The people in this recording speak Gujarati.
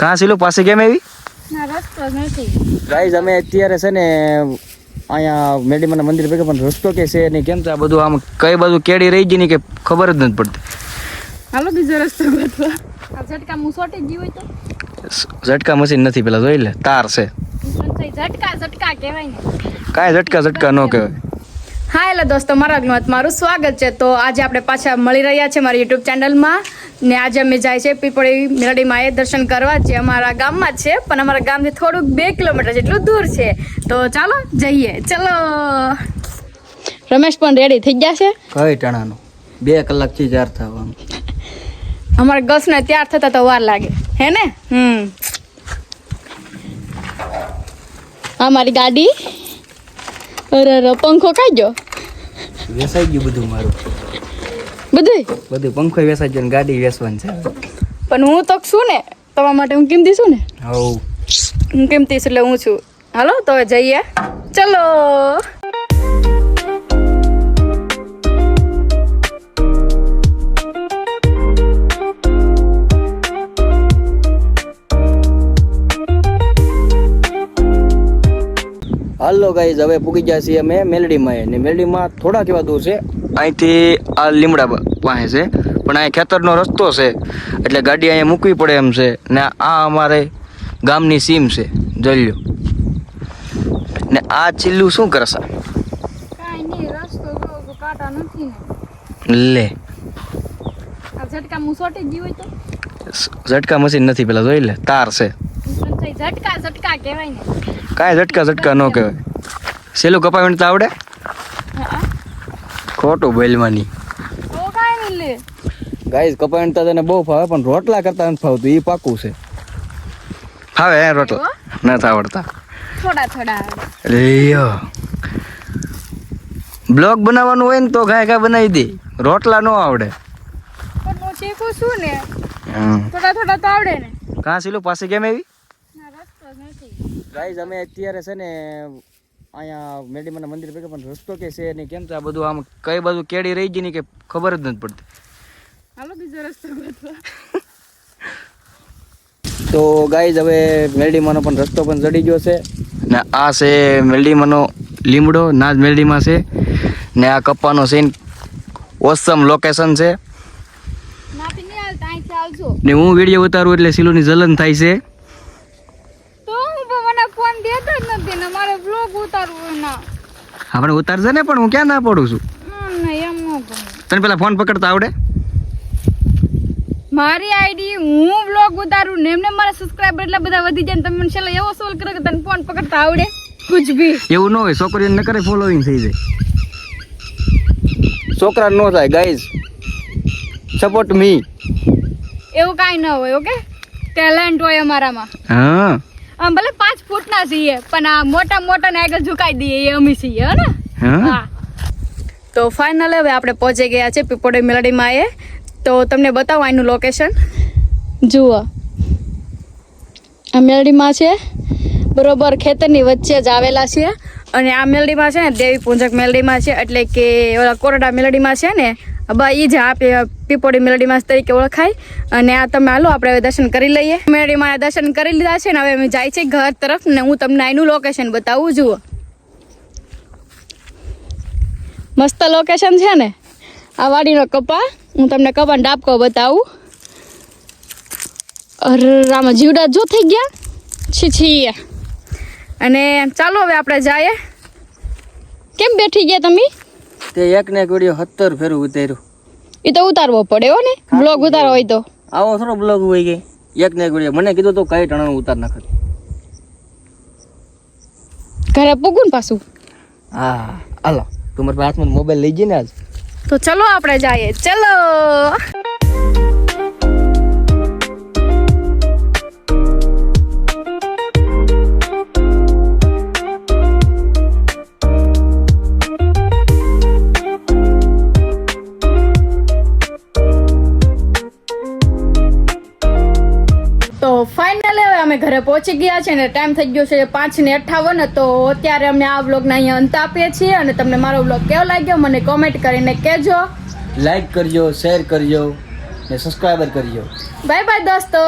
કાં સિલો પાસે કેમ આવી? ના રસ્તો જ નથી. ગાઈઝ અમે અત્યારે છે ને અહીંયા મેડીમાના મંદિર ભેગા પણ રસ્તો કે છે નહીં કેમ છે આ બધું આમ કઈ બાજુ કેડી રહી ગઈ ને કે ખબર જ નથી પડતી. હાલો બીજો રસ્તો ગોતવા આ ઝટકા મુસોટી ગઈ હોય તો? ઝટકા મશીન નથી પેલા જોઈ લે તાર છે. ઝટકા ઝટકા કહેવાય ને. કાંઈ ઝટકા ઝટકા ન કહેવાય. હા એટલે દોસ્તો મારા મારું સ્વાગત છે. તો આજે આપણે પાછા મળી રહ્યા છે મારી યુટ્યુબ ચેનલમાં ને આજે અમે જાય છે પીપળી મેલડીમાં એ દર્શન કરવા જે અમારા ગામમાં જ છે પણ અમારા ગામથી થોડુંક બે કિલોમીટર જેટલું દૂર છે. તો ચાલો જઈએ. ચલો. રમેશ પણ રેડી થઈ ગયા છે? કઈ ટણાનું? બે કલાકથી ચાર થવાનું. અમારા ગસને તૈયાર થતા તો વાર લાગે. હે ને? હમ. અમારી ગાડી. અરે પંખો ગયો વેસાઈ ગયું બધું મારું. બધું બધું પંખો વેસાઈ ગયો ને ગાડી વેસવાની છે પણ હું તો છું ને તમારા માટે હું કિંમતી છું ને? હવ. હું કિંમતી છું એટલે હું છું. હાલો તો જઈએ. ચલો. હાલો ગાઈઝ હવે પૂગી ગયા છીએ અમે મેલડીમાં ને મેલડીમાં થોડા કેવા દૂર છે. અહીંથી આ લીમડા પાસે છે. પણ અહીં ખેતરનો રસ્તો છે. એટલે ગાડી અહીંયા મૂકવી પડે એમ છે. ને આ અમારે ગામની સીમ છે જલ્યો. ને આ ચીલ્લું શું કરશે? રસ્તો કાટા નથી લે. ઝટકા મશીન નથી પેલા જોઈ લે તાર છે. કાંઈ ઝટકા ઝટકા ન કહેવાય. સેલું કપાવીને તો આવડે? ખોટું બોલવાની. ગાઈઝ કપાવીને તો તને બહુ ફાવે પણ રોટલા કરતા નથી ફાવતું એ પાકું છે. ફાવે હે રોટલા? નથી આવડતા. થોડા થોડા. લ્યો બ્લોગ બનાવવાનું હોય ને તો ગાય ગાય બનાવી દે. રોટલા ન આવડે. પણ હું શીખું છું ને. થોડા થોડા તો આવડે ને. કાં સિલું પાસે કેમ આવી? નથી. ગાઈઝ અમે અત્યારે છે ને અહીંયા મેડીમાના મંદિર ભેગા પણ રસ્તો કે છે નહીં કેમ છે આ બધું આમ કઈ બાજુ કેડી રહી ગઈ ને કે ખબર જ નથી પડતી. હાલો બીજો રસ્તો તો ગાઈઝ હવે મેલડીમાંનો પણ રસ્તો પણ ચડી ગયો છે. ને આ છે મેલડીમાંનો લીમડો ના જ મેલડીમાં છે. ને આ કપ્પાનો સીન ઓસમ લોકેશન છે. ને હું વીડિયો ઉતારું એટલે સિલુની જલન થાય છે તો હું પણ મને ફોન દેતો જ નથી ને મારે બ્લોગ ઉતારવું ના. આપણે ઉતારશે ને પણ હું ક્યાં ના પડું છું? તને પેલા ફોન પકડતા આવડે? મારી આઈડી હું બ્લોગ ઉતારું ને એમને મારા સબસ્ક્રાઇબર એટલા બધા વધી જાય તમે મને છેલ્લે એવો સવાલ કરો કે તને ફોન પકડતા આવડે? કુછ ભી. એવું ન હોય છોકરીઓને ન કરે ફોલોઈંગ થઈ જાય. છોકરા ન થાય ગાઈઝ સપોર્ટ મી એવું કાંઈ ન હોય ઓકે ટેલેન્ટ હોય અમારામાં. હા. આમ ભલે પાંચ ફૂટના છીએ પણ આ મોટા મોટા ને આગળ ઝુકાઈ દઈએ એ અમે છીએ હે ને? તો ફાઇનલ હવે આપણે પહોંચી ગયા છે પીપોડી મેલડીમાં એ તો તમને બતાવો આનું લોકેશન જુઓ. આ મેલડીમાં છે. બરોબર ખેતરની વચ્ચે જ આવેલા છે અને આ મેલડીમાં છે ને, દેવી પૂંજક મેલડીમાં છે, એટલે કે ઓલા કોરડા મેલડીમાં છે ને, બા એ જ આ પીપોડી મેલડીમાં તરીકે ઓળખાય. અને આ તમે હાલો, આપણે હવે દર્શન કરી લઈએ. મેલડીમાં દર્શન કરી લીધા છે ને, હવે અમે જાય છે ઘર તરફ ને હું તમને એનું લોકેશન બતાવું, જુઓ. મસ્ત લોકેશન છે ને, આ વાડીનો કપા. હું તમને કપાનો ડાબકો બતાવું. અરે આમાં જીવડા જો થઈ ગયા? છી છી અને ચાલો હવે આપણે જઈએ. કેમ બેઠી ગયા તમે? તે એક ને એક વીડિયો સત્તર ફેરું ઉતાર્યું. એ તો ઉતારવો પડે હો ને. બ્લોગ ઉતારવો. હોય તો. આવો થોડો બ્લોગ હોય ગઈ. એક ને એક વીડિયો મને કીધું તો કઈ ટણા ઉતાર નાખત ઘરે પૂગું ને પાછું? હા હાલો. તું મારા હાથમાં મોબાઈલ લઈ જઈને આજ. તો ચલો આપણે જઈએ. ચલો. અમે ઘરે પહોંચી ગયા છે અને ટાઈમ થઈ ગયો છે પાંચ ને અઠાવન. તો અત્યારે અમે આ બ્લોગના અહીંયા અંત આપીએ છીએ અને તમને મારો બ્લોગ કેવો લાગ્યો મને કોમેન્ટ કરીને કહેજો. લાઈક કરજો શેર કરજો ને સબસ્ક્રાઈબર કરજો. બાય બાય દોસ્તો.